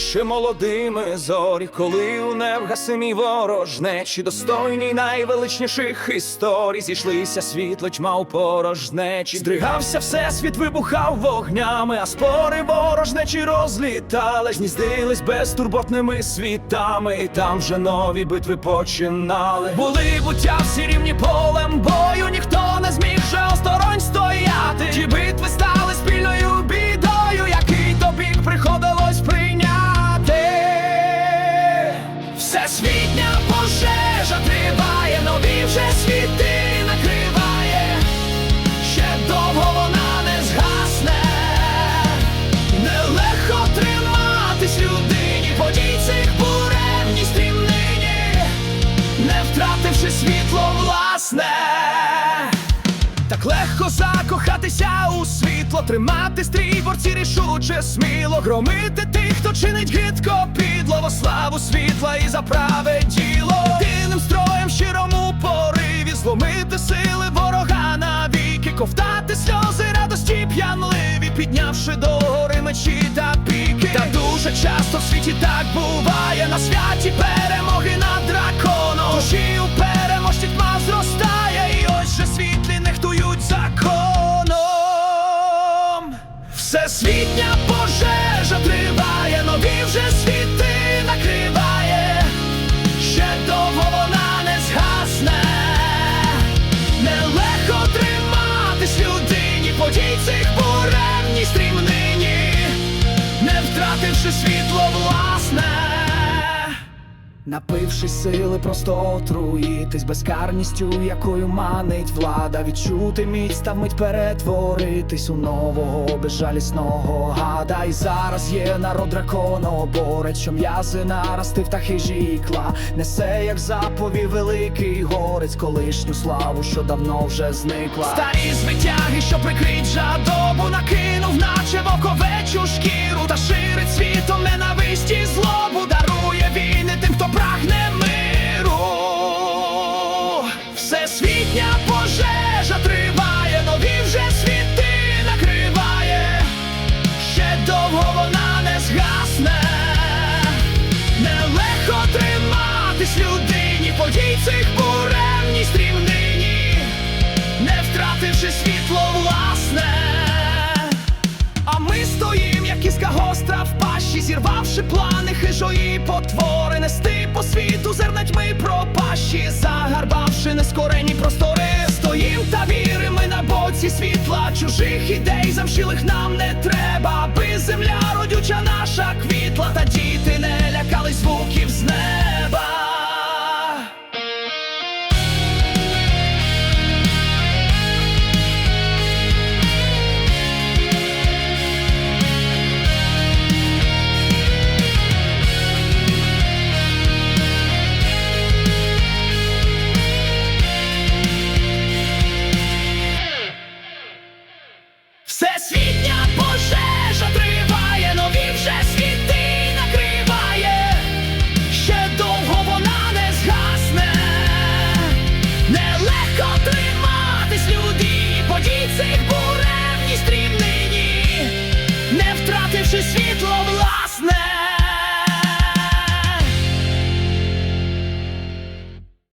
ще молодими зорі, коли у невгасимій ворожнечі, достойній найвеличніших історій, зійшлися світло тьма у порожнечі. Здригався всесвіт, вибухав вогнями, а спори ворожнечі розлітали, зніздились безтурботними світами, і там вже нові битви починали. Були буття всі рівні полем бою, ніхто не зміг вже осторонь стояти. Всесвітня пожежа триває, нові вже світи накриває. Ще довго вона не згасне, нелегко триматись людині, подій цих буремній стрімнині, не втративши світло власне. Закохатися у світло, тримати стрій борці рішуче сміло, громити тих, хто чинить гидко підло славу світла і за праве діло. Єдиним строєм щирому пориві зломити сили ворога навіки, ковтати сльози радості п'янливі, піднявши до гори мечі та піки. Та дуже часто в світі так буває на святі перемоги над драконом. Душі у Всесвітня пожежа триває, нові вже світи накриває. Ще довго вона не згасне, нелегко триматись людині, подій цих буремній стрімнині, не втративши світло власне. Напившись сили, просто отруїтись безкарністю, якою манить влада, відчути міць та вмить перетворитись у нового безжалісного гада. І зараз є народ драконоборець, що м'язи нарости та хижікла, несе, як запові великий горець, колишню славу, що давно вже зникла. Старі звитяги, що прикрить жадобу, накинув, наче вовковечу шкіру, та ширить світом ненависті й пащі, зірвавши плани хижої потвори, нести по світу зерна тьми пропащі, загарбавши нескорені простори. Стоїм та віримо. На боці світла, чужих ідей замшілих нам не треба, аби земля родюча наша квітла, та діти не лякались звуків з She's